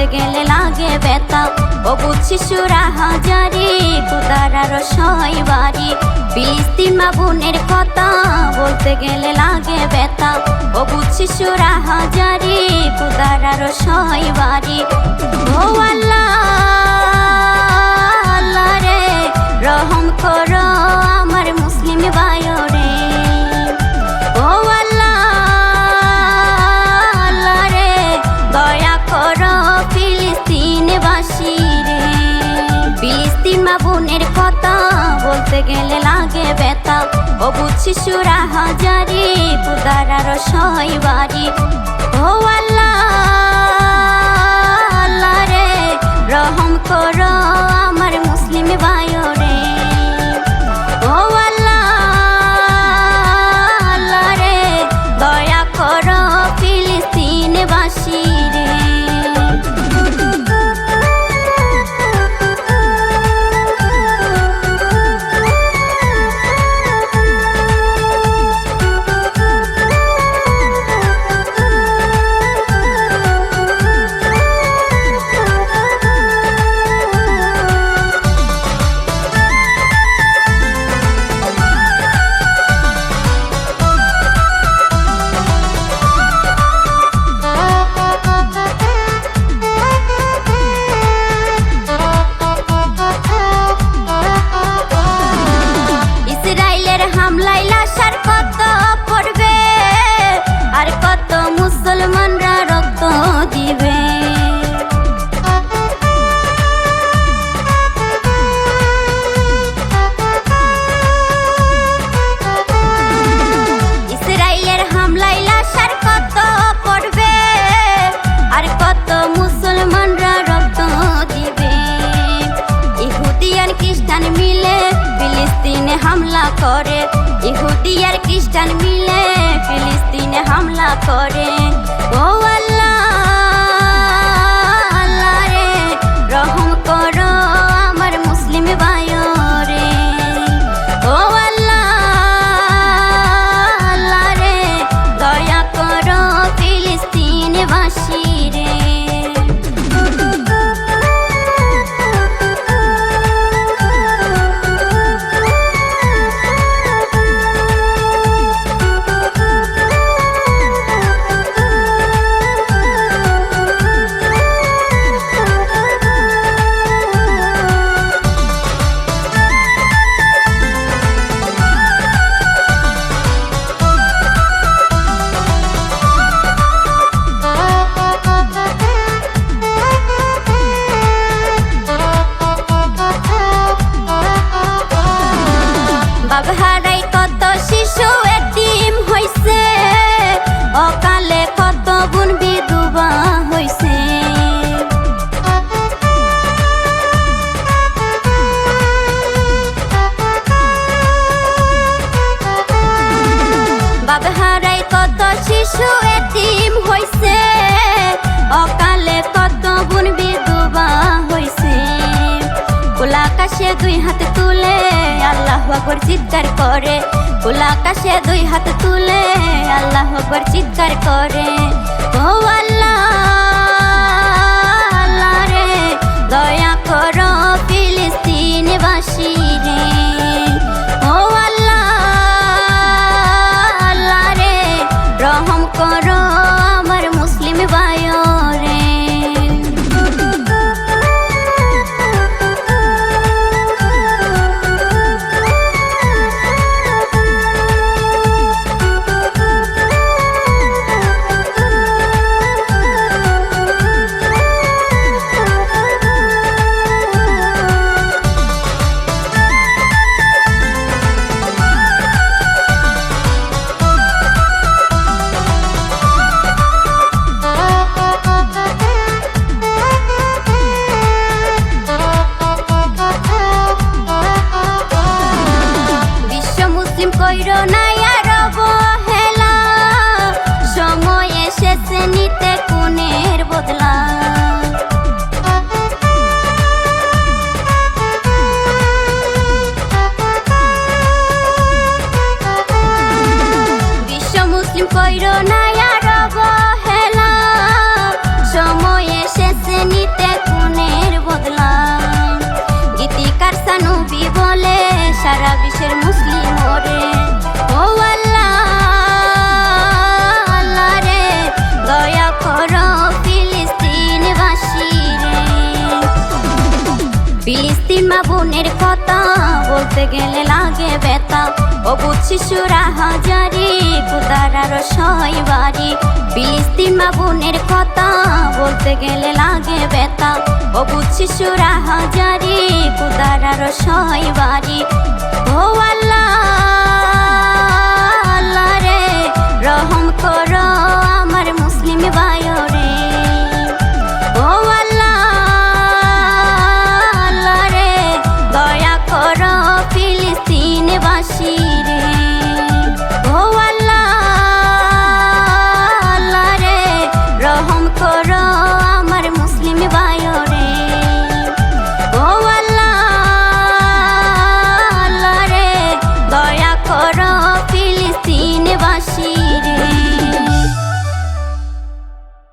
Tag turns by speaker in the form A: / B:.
A: বলতে গেলে লাগে ব্যথা। অবুধ শিশুরা হাজারি কুদারার রসই বাড়ি। ফিলিস্তিন মা বোনের কথা বলতে গেলে লাগে ব্যথা। অবুধ শিশুরা হাজারি কুদারার রসই বাড়ি। ও রে, রহম করো। মা বোনের কথা বলতে গেলে লাগে বেতা অবুধ শিশুরা হাজারি পুদারার সই বাড়ি। ও আল্লাহ! হামলা করে। ইহুদি আর খ্রিস্টান মিলে ফিলিস্তিনে হামলা করে। ও আল্লাহ বাবহারাই কত শিশু এটিম হইছে। অকালে কত গুণ বিধবা হইছে। বাবহারাই কত শিশু এটিম হইছে। অকালে কত গুণ বিধবা হইছে। দুই হাত আকবর চিৎকার করে। গোলা আকাশে দুই হাত তুলে আল্লাহ আকবর চিৎকার করে। বলতে গেলে লাগে বেতা অবুধ শিশুরা হাজারি, কুতারার ছয় বাড়ি। ফিলিস্তিন মা কথা বলতে গেলে লাগে বেতা অবুধ শিশুরা হাজারি, কুতারার ছয় বাড়ি। ও